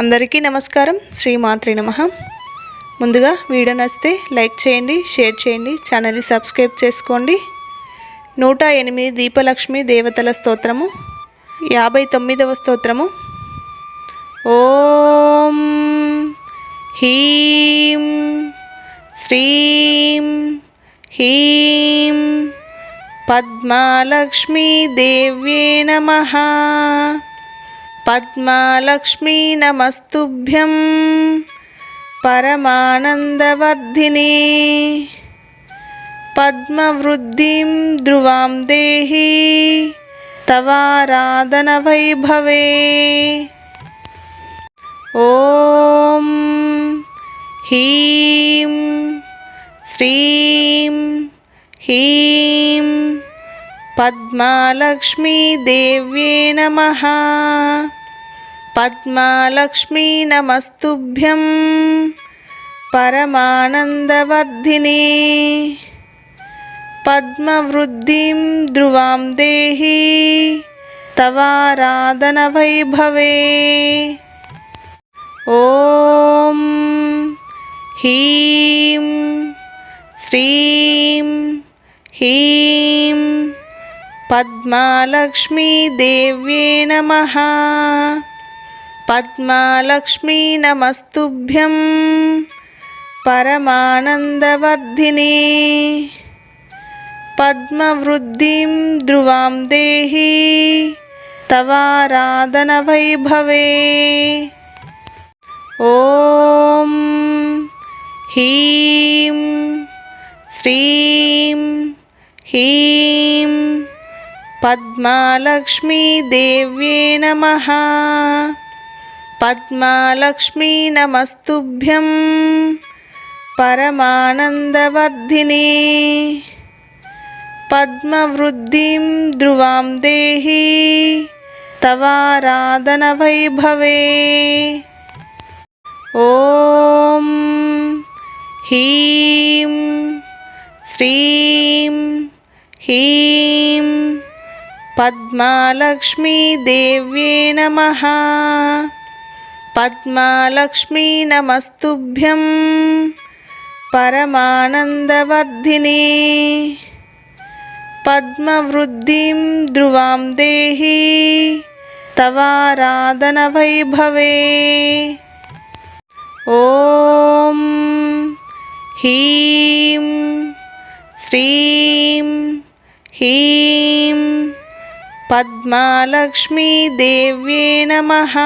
అందరికీ నమస్కారం. శ్రీమాత్రి నమ. ముందుగా వీడియో నచ్చితే లైక్ చేయండి షేర్ చేయండి ఛానల్ని సబ్స్క్రైబ్ చేసుకోండి. నూట ఎనిమిది దీపలక్ష్మి దేవతల స్తోత్రము. యాభై తొమ్మిదవ స్తోత్రము. ఓం హీం శ్రీం హీం పద్మాలక్ష్మీ దేవ్యే నమః. పద్మాలక్ష్మీ నమస్తుభ్యం. పరమానందవర్ధిని. పద్మవృద్ధిం ధ్రువాం దేహి. తవారాధన వైభవే ఓం హీం శ్రీం హీం. పద్మాలక్ష్మీ దేవ్యే నమః. పద్మాలక్ష్మీ నమస్తుభ్యం. పరమానందవర్ధిని. పద్మవృద్ధిం ధ్రువాం దేహి. తవారాధన వైభవే ఓం హీం శ్రీం హీం పద్మాలక్ష్మీ దేవ్యే నమః. పద్మాలక్ష్మీ నమస్తుభ్యం. పరమానందవర్ధిని. పద్మవృద్ధిం ధ్రువాం దేహి. తవారాధన వైభవే ఓం హీం శ్రీం హీం పద్మాలక్ష్మీ దేవ్యే నమః. పద్మాలక్ష్మీ నమస్తుభ్యం పరమానందవర్ధిని పద్మవృద్ధిం ధ్రువాం దేహి తవారాధన వైభవే ఓం హీం శ్రీం హీం పద్మాలక్ష్మీ దేవ్యే నమః. పద్మాలక్ష్మీ నమస్తుభ్యం పరమానందవర్ధిని పద్మవృద్ధిం ధ్రువాం దేహి తవారాధన వైభవే ఓం హీం శ్రీం హీం పద్మాలక్ష్మీ దేవ్యే నమః.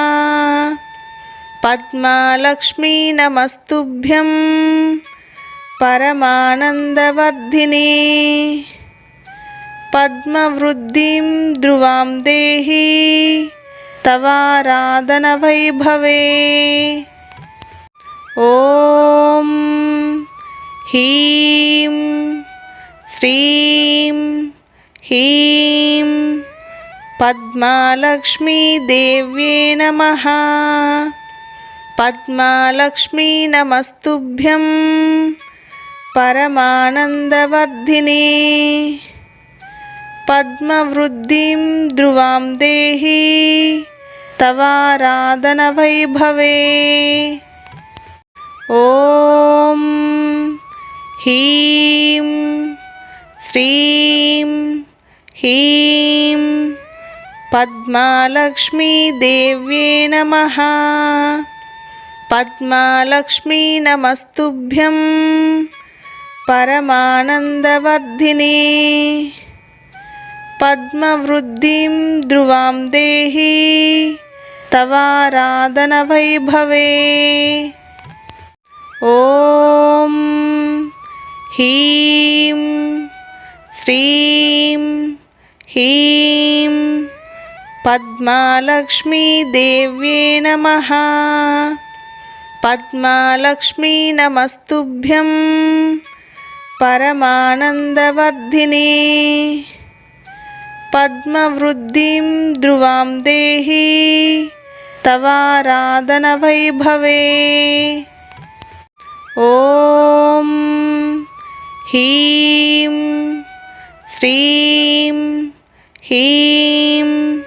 పద్మాలక్ష్మీ నమస్తుభ్యం. పరమానందవర్ధిని. పద్మవృద్ధిం ధ్రువాం దేహి. తవారాధన వైభవే ఓం హీం శ్రీం హీం పద్మాలక్ష్మీ దేవ్యే నమః. పద్మాలక్ష్మీ నమస్తుభ్యం. పరమానందవర్ధిని. పద్మవృద్ధిం ధ్రువాం దేహి. తవారాధన వైభవే ఓం హీం శ్రీం హీం. పద్మాలక్ష్మీ దేవ్యే నమః. పద్మాలక్ష్మీ నమస్తుభ్యం పరమానందవర్ధిని పద్మవృద్ధిం ధ్రువాం దేహి తవారాధన వైభవే ఓం హీం శ్రీం హీం పద్మాలక్ష్మీ దేవ్యే నమః. పద్మాలక్ష్మీ నమస్తుభ్యం. పరమానందవర్ధిని. పద్మవృద్ధిం ధ్రువాం దేహి. తవారాధన వైభవే ఓం హీం శ్రీం హీం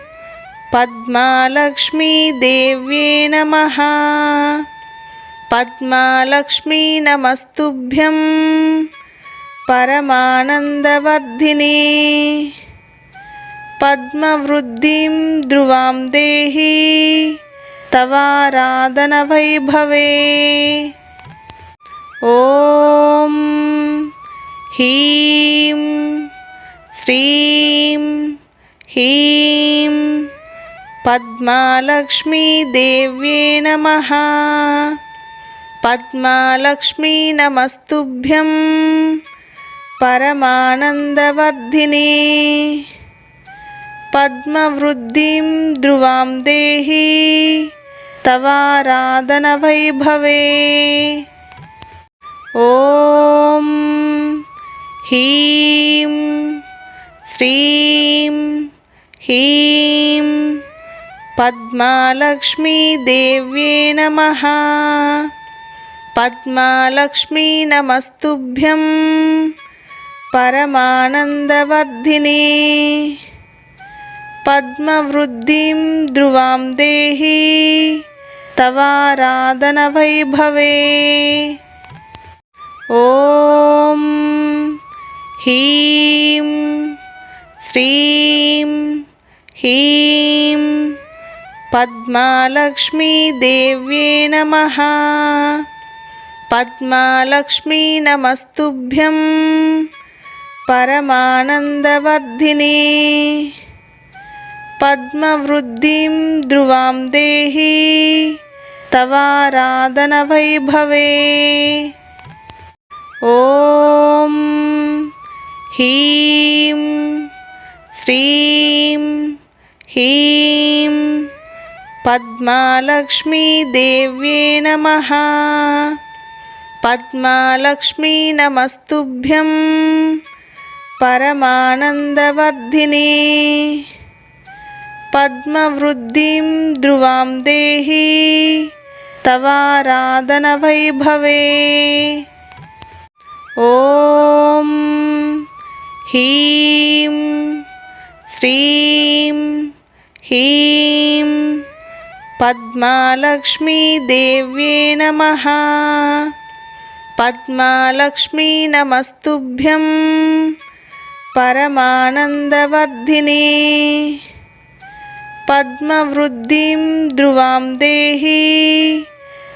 పద్మాలక్ష్మీదేవ్యే నమ. పద్మాలక్ష్మీ నమస్తుభ్యం. పరమానందవర్ధిని. పద్మవృద్ధిం ధ్రువాం దేహి. తవారాధన వైభవే ఓం హీం శ్రీం హీం. పద్మాలక్ష్మీదేవ్యే నమ. పద్మాలక్ష్మీ నమస్తుభ్యం పరమానందవర్ధిని పద్మవృద్ధిం ధ్రువాం దేహి తవారాధన వైభవే ఓం హీం శ్రీం హీం పద్మాలక్ష్మీదేవ్యే నమ పద్మాలక్ష్మీ నమస్తుభ్యం. పరమానందవర్ధిని. పద్మవృద్ధిం ధ్రువాం దేహి. తవారాధన వైభవే ఓం హీం శ్రీం హీం పద్మాలక్ష్మీదేవ్యే నమ. పద్మాలక్ష్మీ నమస్తుభ్యం. పరమానందవర్ధిని. పద్మవృద్ధిం ధ్రువాం దేహి. తవారాధన వైభవే ఓం హీం శ్రీం హీం. పద్మాలక్ష్మీదేవ్యే నమ. పద్మాలక్ష్మీ నమస్తుభ్యం పరమానందవర్ధిని పద్మవృద్ధిం ధ్రువాం దేహి తవారాధన వైభవే ఓం హీం శ్రీం హ్రీం పద్మాలక్ష్మీదేవ్యే నమ. పద్మాలక్ష్మీ నమస్తుభ్యం. పరమానందవర్ధిని. పద్మవృద్ధిం ధ్రువాం దేహి.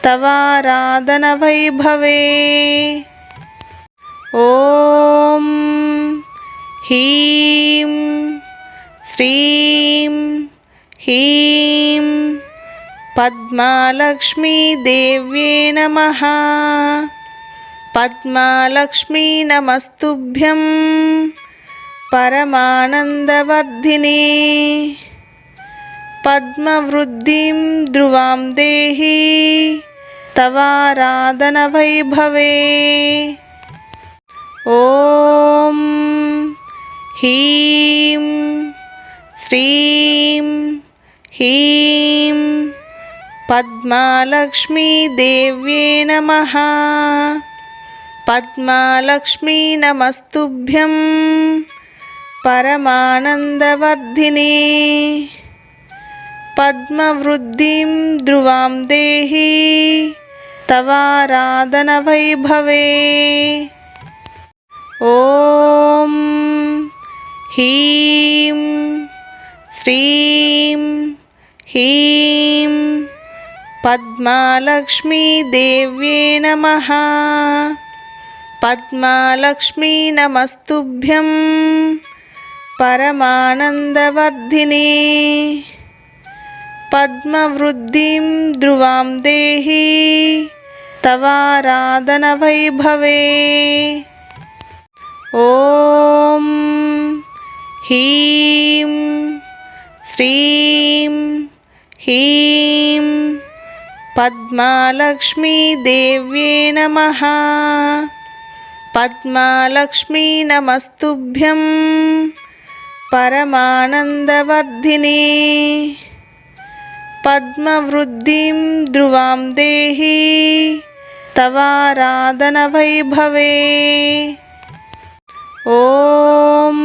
తవారాధన వైభవే ఓం హీం శ్రీం హ్రీం పద్మాలక్ష్మీదేవ్యే నమ. పద్మాలక్ష్మీ నమస్తుభ్యం. పరమానందవర్ధిని. పద్మవృద్ధిం ధ్రువాం దేహి. తవారాధన వైభవే ఓం హీం శ్రీం హీం. పద్మాలక్ష్మీదేవ్యే నమ. పద్మాలక్ష్మీ నమస్తుభ్యం పరమానందవర్ధిని పద్మవృద్ధిం ధ్రువాం దేహి తవారాధన వైభవే ఓం హీం శ్రీం హ్రీం పద్మాలక్ష్మీదేవ్యే నమ. పద్మాలక్ష్మీ నమస్తుభ్యం. పరమానందవర్ధిని. పద్మవృద్ధిం ధ్రువాం దేహి. తవారాధన వైభవే ఓం హీం శ్రీం హీం పద్మాలక్ష్మీదేవ్యే నమ. పద్మాలక్ష్మీ నమస్తుభ్యం. పరమానందవర్ధిని. పద్మవృద్ధిం ధ్రువాం దేహి. తవారాధన వైభవే ఓం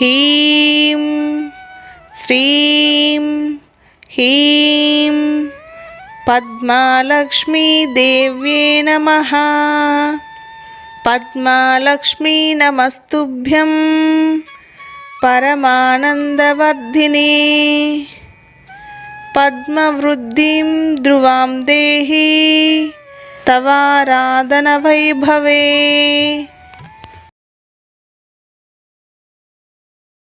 హీం శ్రీం హీం పద్మాలక్ష్మీదేవ్యే నమ. పద్మాలక్ష్మీ నమస్తుభ్యం పరమానందవర్ధిని పద్మవృద్ధిం ధ్రువాం దేహి తవారాధన వైభవే.